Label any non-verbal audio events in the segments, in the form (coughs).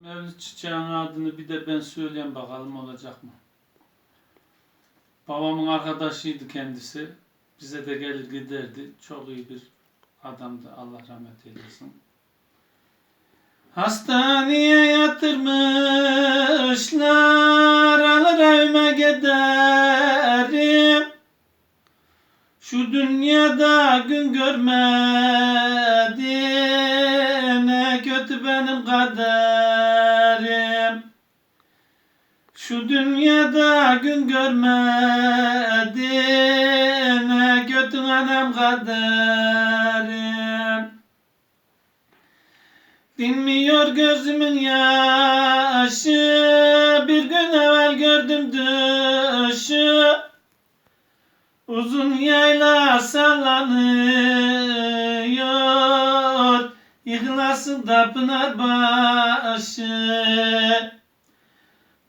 Mevlüt Çiçeğin adını bir de ben söyleyeyim bakalım olacak mı? Babamın arkadaşıydı kendisi. Bize de gelir giderdi. Çok iyi bir adamdı. Allah rahmet eylesin. Hastaneye yatırmışlar alır evime giderim. Şu dünyada gün görmedim ne kötü benim kaderim. Şu dünyada gün görmedim ne kötü benim kaderim. Dinmiyor gözümün yaşı Bir gün evvel gördüm düşü Uzun yayla sallanıyor Yıkılasında pınar başı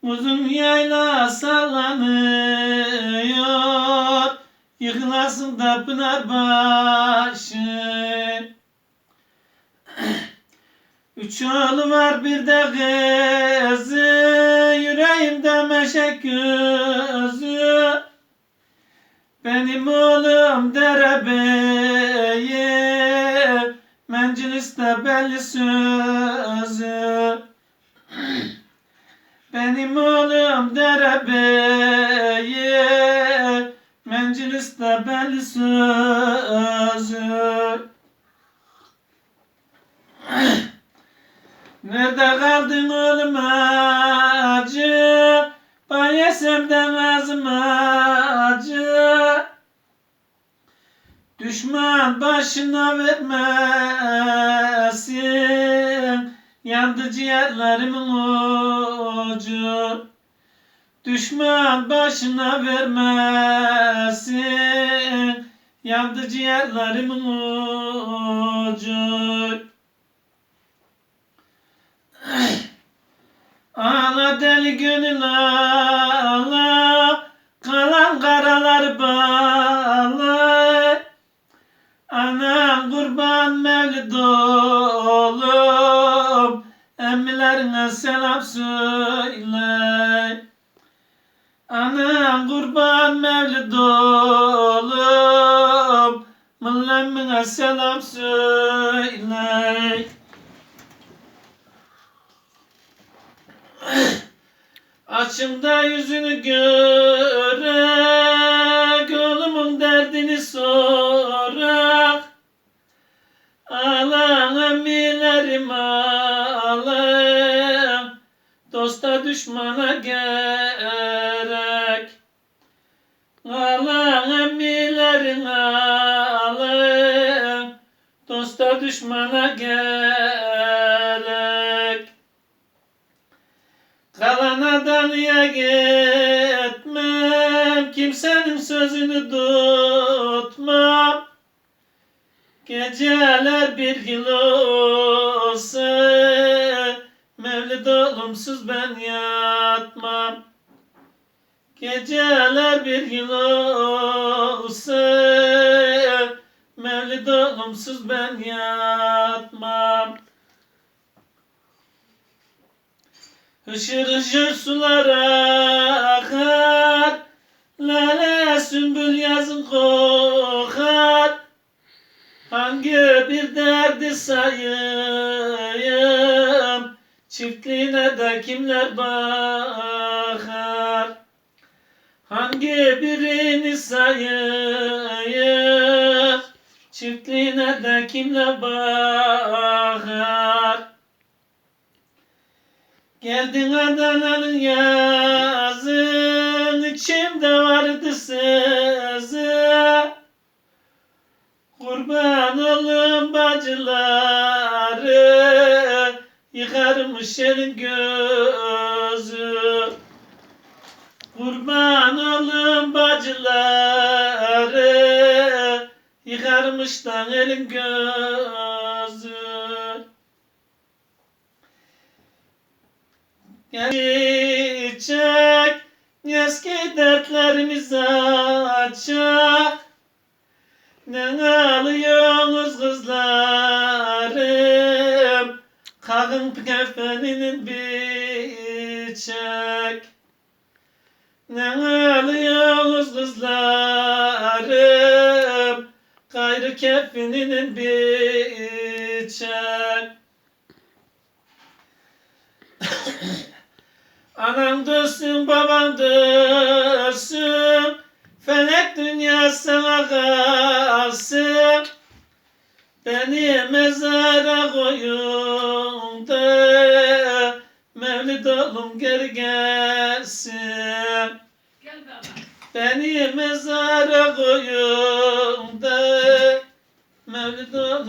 Uzun yayla sallanıyor. Yıkılasında pınar başı. (clears throat) Üç oğlu var bir de kızı. Yüreğimde meşek gözü. Benim oğlum derebeye Menciliste belli sözü Benim oğlum derebeye Menciliste belli sözü Nerede kaldın oğlum acı? Ben yesemden ağzım acı. Düşman başına vermesin. Yandı ciğerlerimin ucu. Düşman başına vermesin. Yandı ciğerlerimin ucu. (clears throat) Ağla deli gönül ağla Emmilerine selam söyle. Ana kurban mevlid oğlum Millemmine selam söyle. Açımda yüzünü görek Dosta düşmana gerek. Ağlan emmilerin ağlan Dosta düşmana gerek. Kalana dalıya gitmem Kimsenin sözünü tutmam. Geceler bir yıl olsa Olumsuz ben yatmam. Geceler bir yıl olsa Mevlid olumsuz ben yatmam. Hışır hışır sular akar Lale sümbül yazın kokar. Hangi bir derdi sayayım Çiftliğine de kimler bakar? Hangi birini sayayım Çiftliğine de kimler bakar? Geldin Adana'nın yazın içimde vardı sızı. Kurban olun bacıları Yıkarmış elin gözü. Kurban olun bacıları. Yıkarmıştan elin gözü. Geçecek eski dertlerimiz açacak Ne Ananın kefenini biçek Ne ağlıyorsunuz kızlarım? Gayrı kefenini biçek (coughs) Anan dönsün baban dönsün Felek dünya sana kalsın Beni mezara koyun Oğlum geri gelsin Gel. Beni mezara koyun da Mevlid oğlum